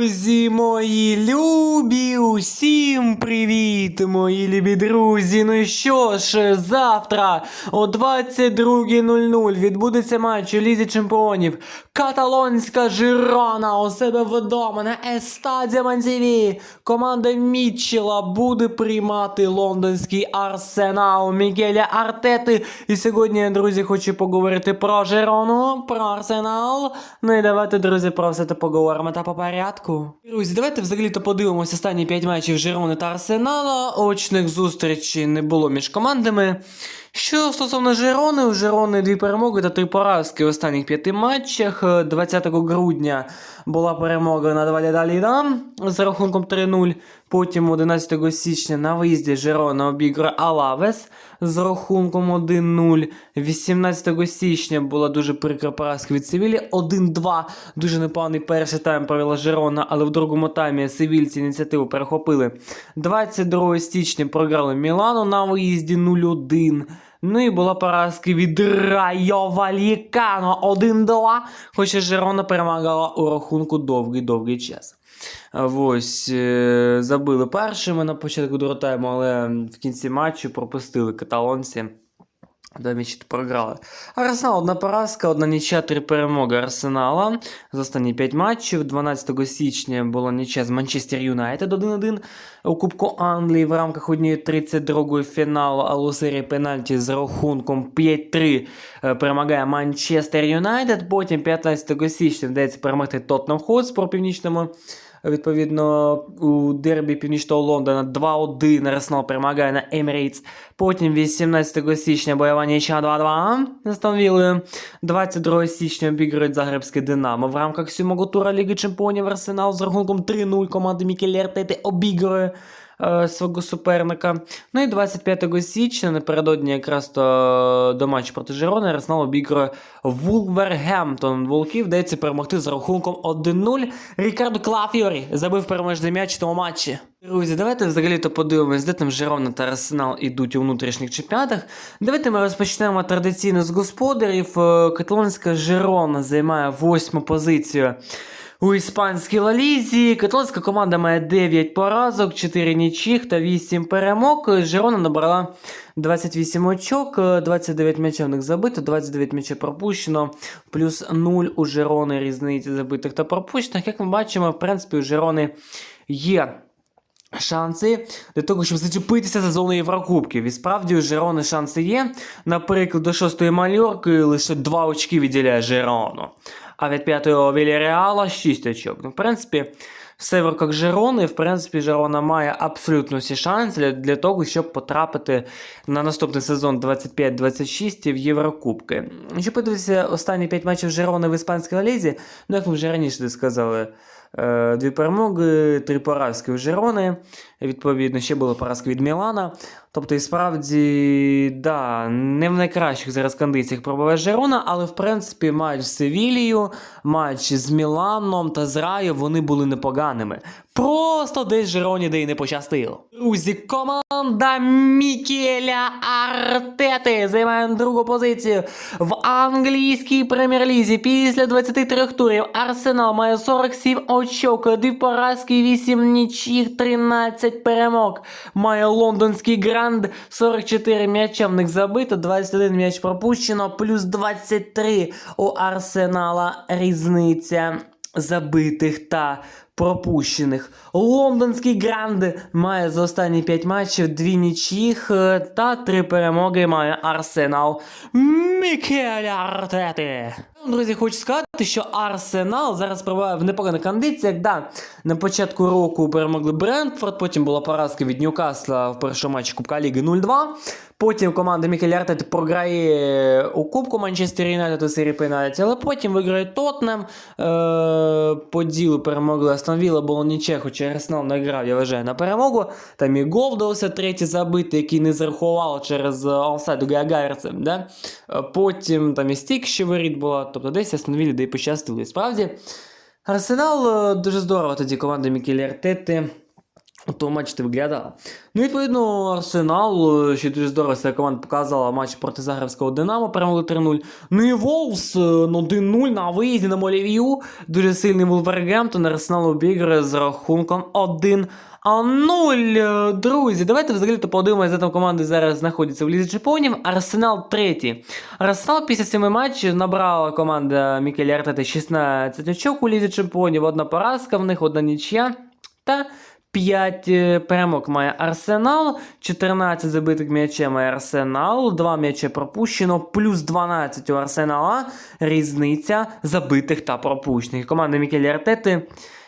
Друзі мої любі, усім привіт, мої любі друзі. Ну що ж, завтра о 22.00 відбудеться матч у Лізі Чемпіонів. Каталонська Жирона у себе вдома на Естаді Мантіві. Команда Мітчела буде приймати лондонський арсенал Мігеля Артети. І сьогодні, друзі, хочу поговорити про Жирону, про арсенал. Ну і давайте, друзі, про все це поговоримо та по порядку. Друзі, давайте взагалі-то подивимося останні 5 матчів Жерони та Арсенала. Очних зустрічей не було між командами. Що стосовно Жирони, у Жирони дві перемоги та три поразки в останніх п'яти матчах. Е, 20 грудня була перемога над Валядалідом з рахунком 3-0. Потім 11 січня на виїзді Жирона обіграє Алавес з рахунком 1-0. 18 січня була дуже прикра поразка від Севілі 1-2. Дуже непоганий перший тайм провела Жирона, але в другому таймі севільці ініціативу перехопили. 22 січня програли Мілану на виїзді 0-1. Ну і була поразка від Райо Валікано 1-2, хоча Жерона перемагала у рахунку довгий-довгий час. Ось е, забили першими на початку другого тайму, але в кінці матчу пропустили каталонці. М'ячі програли. Арсенал одна поразка, одна нічия, три перемоги Арсенала за останні 5 матчів. 12 січня була нічия з Манчестер Юнайтед 1-1 у Кубку Англії в рамках однієї 32-ї фіналу, але у серії пенальті з рахунком 5-3 е, перемагає Манчестер Юнайтед. Потім 15 січня вдається перемогти Тоттенхем Хотспур північному. Відповідно, у дербі Північного Лондона 2-1 Арсенал перемагає на Емірейтс. Потім 18 січня бойова ніча 2-2 на Віллою. 22 січня обіграють Загребське Динамо. В рамках сьомого тура Ліги Чемпіонів Арсенал з рахунком 3-0 команди Мікелі Артети обігрує е, свого суперника. Ну і 25 січня, напередодні якраз то до матчу проти Жирони, Арсенал обігрує Вулвергемптон. Волків вдається перемогти з рахунком 1-0. Рікардо Клафіорі забив переможний м'яч у тому матчі. Друзі, давайте взагалі-то подивимось, де там Жирона та Арсенал ідуть у внутрішніх чемпіонатах. Давайте ми розпочнемо традиційно з господарів. Е, Каталонська Жирона займає восьму позицію. У іспанській лалізі католицька команда має 9 поразок, 4 нічих та 8 перемог. Жирона набрала 28 очок, 29 м'ячів них забито, 29 м'ячів пропущено, плюс 0 у Жирони різниці забитих та пропущених. Як ми бачимо, в принципі, у Жирони є. Шанси для того, щоб зачепитися за зону Єврокубків. І справді у Жирони шанси є. Наприклад, до шостої мальорки лише 2 очки відділяє Жирону. А від п'ятого Вільяреала 6 очок. Ну, в принципі, все в руках Жирони. В принципі, Жерона має абсолютно всі шанси для, того, щоб потрапити на наступний сезон 25-26 в Єврокубки. Якщо подивитися останні 5 матчів Жирони в іспанській лізі, ну як ми вже раніше сказали. Е, Дві перемоги, три поразки у Жерони. Відповідно, ще була поразка від Мілана. Тобто, і справді, да, не в найкращих зараз кондиціях пробуває Жерона, але в принципі матч з Севілією, матч з Міланом та з Раю вони були непоганими. Просто десь Жироні де й не пощастило. Друзі, команда Мікеля Артети займає другу позицію в англійській прем'єр-лізі. Після 23 турів Арсенал має 47 очок, 2 поразки, 8 нічих, 13 перемог. Має лондонський гранд, 44 м'яча в них забито, 21 м'яч пропущено, плюс 23 у Арсенала різниця забитих та пропущених. Лондонський гранд має за останні 5 матчів дві нічих е, та 3 перемоги має Арсенал Мікеля Артети. Друзі, хочу сказати, що Арсенал зараз перебуває в непоганих кондиціях. Да, на початку року перемогли Брентфорд, потім була поразка від Ньюкасла в першому матчі Кубка Ліги 0-2. Потім команда Мікель Артети програє у Кубку Манчестер Юнайтед у серії пенальті, але потім виграє Тотнем. Е, по ділу перемогли Вілла, було ніче, хоча Арсенал не грав, я вважаю, на перемогу. Там і гол вдався третій забитий, який не зарахували через е, офсайд у Гаагайрця. Да? Е, Потім там і стік ще воріт була, тобто десь Астон Віллі де й пощастили. І Справді, Арсенал е, дуже здорово тоді команда Мікелі Артети у тому матчі ти виглядала. Ну, відповідно, Арсенал, е, ще дуже здорово себе команда показала матч проти Загребського Динамо, перемогли 3-0. Ну і Волс е, ну, 1-0 на виїзді на Молів'ю. Дуже сильний Вулвергемптон, Арсенал обіграє з рахунком 1 а 0, Е, друзі, давайте взагалі то подивимося, там команди зараз знаходяться в Лізі Чемпіонів. Арсенал третій. Арсенал після семи матчів набрала команда Мікеля Артети 16 очок у Лізі Чемпіонів. Одна поразка в них, одна нічия. Та 5 перемог має Арсенал, 14 забитих м'ячів має Арсенал, 2 м'ячі пропущено, плюс 12 у Арсенала. Різниця забитих та пропущених. Команда Мікеля Артети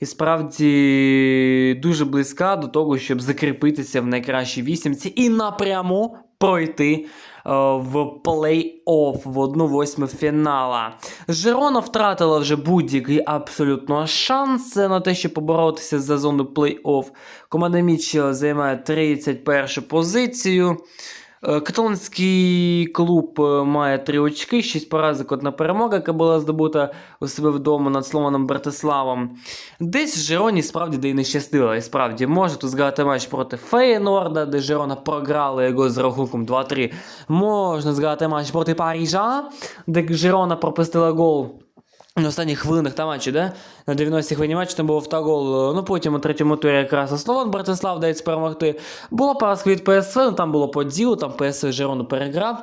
і справді дуже близька до того, щоб закріпитися в найкращій вісімці і напряму пройти е, в плей-офф в 1-8 фінала. Жирона втратила вже будь-який абсолютно шанс на те, щоб поборотися за зону плей-офф. Команда Мічел займає 31 позицію. Е, Каталонський клуб е, має 3 очки, 6 поразок, одна перемога, яка була здобута у себе вдома над Сломаном Братиславом. Десь Жироні справді де й не щастило. І справді може тут згадати матч проти Фейнорда, де Жирона програла його з рахунком 2-3. Можна згадати матч проти Парижа, де Жирона пропустила гол. На останніх хвилинах та матчі, де? На 90-й хвилині матчу там був автогол. Ну потім у третьому турі якраз Слован Братислав дається перемогти. Була поразка від ПСВ, ну там було по ділу, там ПСВ Жирону переграв.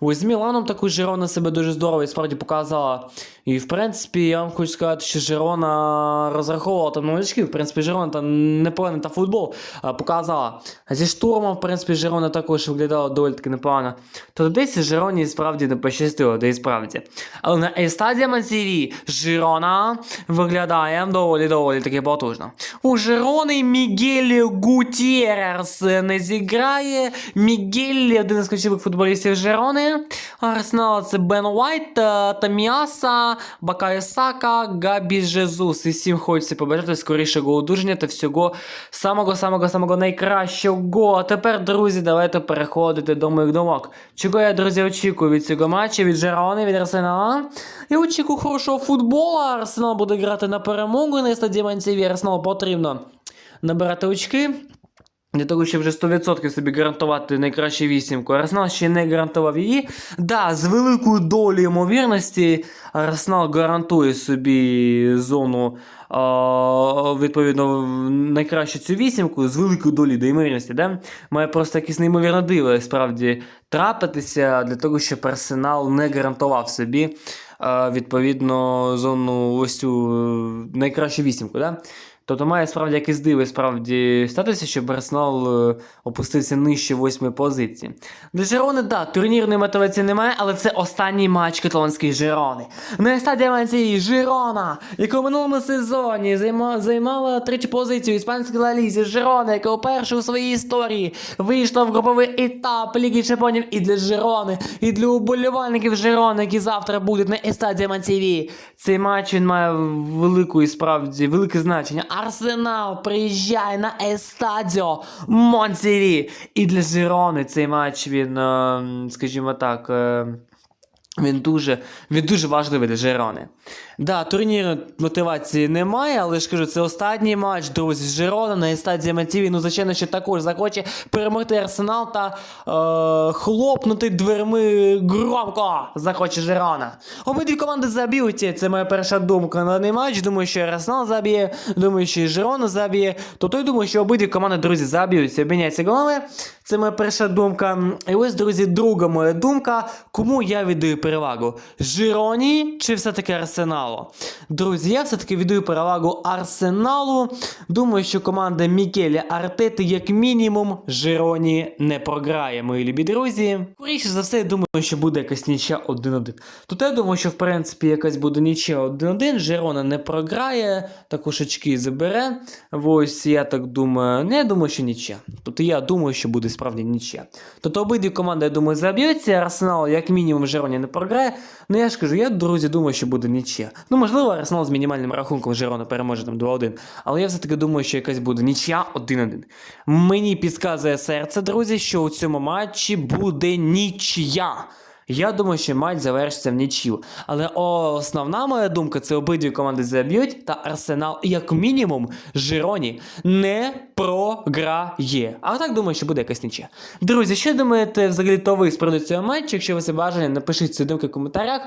Ось з Міланом таку Жирона себе дуже здорово і справді показала. І в принципі, я вам хочу сказати, що Жирона розраховувала там на очки. В принципі, Жирона там непоганий та футбол а, показала. А зі штурмом, в принципі, Жирона також виглядала доволі таки непогано. То десь Жироні справді не пощастило, де і справді. Але на естаді Мансірі Жирона виглядає доволі-доволі таки потужно. У Жирони Мігель Гутєрес не зіграє. Мігель один із ключових футболістів Жирони. Арсенал це Бен Уайт, Таміаса, Бакаюсака, Габі Жезус. І всім хочеться побажати скорішого одужання та всього самого-самого-самого найкращого. Тепер, друзі, давайте переходити до моїх думок. Чого я, друзі, очікую від цього матчу, від Жерони, від Арсенала. Я очікую хорошого футболу. Арсенал буде грати на перемогу на стадіонці. Арсеналу потрібно набирати очки. Для того, щоб вже 100% собі гарантувати найкращу вісімку. Арсенал ще не гарантував її. Да, з великою долею ймовірності Арсенал гарантує собі зону відповідно найкращу цю вісімку з великою долею до ймовірності. Да? Має просто якесь неймовірне диво справді трапитися для того, щоб Арсенал не гарантував собі відповідно зону ось цю е, найкращу вісімку. Да? Тобто має справді якесь диво справді статися, щоб Арсенал е, опустився нижче восьмої позиції. Для Жерони, да, турнірної мотивації немає, але це останній матч каталонської Жерони. На стадії Мансії Жерона, яка у минулому сезоні займа, займала третю позицію іспанської Ла Лізі Жерона, яка вперше у своїй історії вийшла в груповий етап Ліги Чемпіонів і для Жерони, і для уболівальників Жерони, які завтра будуть на естаді Мансіві. Цей матч він має велику і справді велике значення. Арсенал приїжджає на Естадіо Монсірі. І для Жирони цей матч він, е, скажімо так. е, Він дуже, він дуже важливий для Жирони. Да, турнірної мотивації немає, але ж кажу, це останній матч, друзі, з Жирона на стадії Матіві. Ну, звичайно, що також захоче перемогти Арсенал та е, хлопнути дверми громко захоче Жирона. Обидві команди заб'ють. Це моя перша думка на даний матч. Думаю, що Арсенал заб'є, думаю, що і Жирона заб'є. Тобто я думаю, що обидві команди, друзі, заб'ються, обміняються голови. Це моя перша думка. І ось, друзі, друга моя думка. Кому я віддаю перевагу? Жироні чи все-таки Арсеналу? Друзі, я все-таки віддаю перевагу Арсеналу. Думаю, що команда Мікеля Артети, як мінімум, Жироні не програє, мої любі друзі. Скоріше за все, я думаю, що буде якась нічя 1-1. Тут я думаю, що в принципі якась буде нічя 1-1. Жирона не програє, також очки забере. Ось я так думаю. Не я думаю, що нічя. Тобто я думаю, що буде справді нічя. Тобто обидві команди, я думаю, заб'ються. Арсенал, як мінімум, Жироні не програє. Ну я ж кажу, я, друзі, думаю, що буде нічия. Ну, можливо, Арсенал з мінімальним рахунком Жирона переможе там 2-1. Але я все-таки думаю, що якась буде нічия 1-1. Мені підказує серце, друзі, що у цьому матчі буде нічия. Я думаю, що матч завершиться в нічю. Але основна моя думка це обидві команди заб'ють, та Арсенал, як мінімум, Жироні не програє. А так думаю, що буде якась нічия. Друзі, що думаєте взагалі то ви з приводу цього матчу? Якщо ви це бажання, напишіть свої думки в коментарях.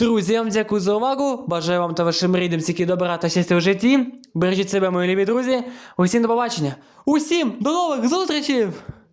Друзі, я вам дякую за увагу. Бажаю вам та вашим рідним тільки добра та щастя в житті. Бережіть себе, мої любі друзі. Усім до побачення. Усім до нових зустрічей!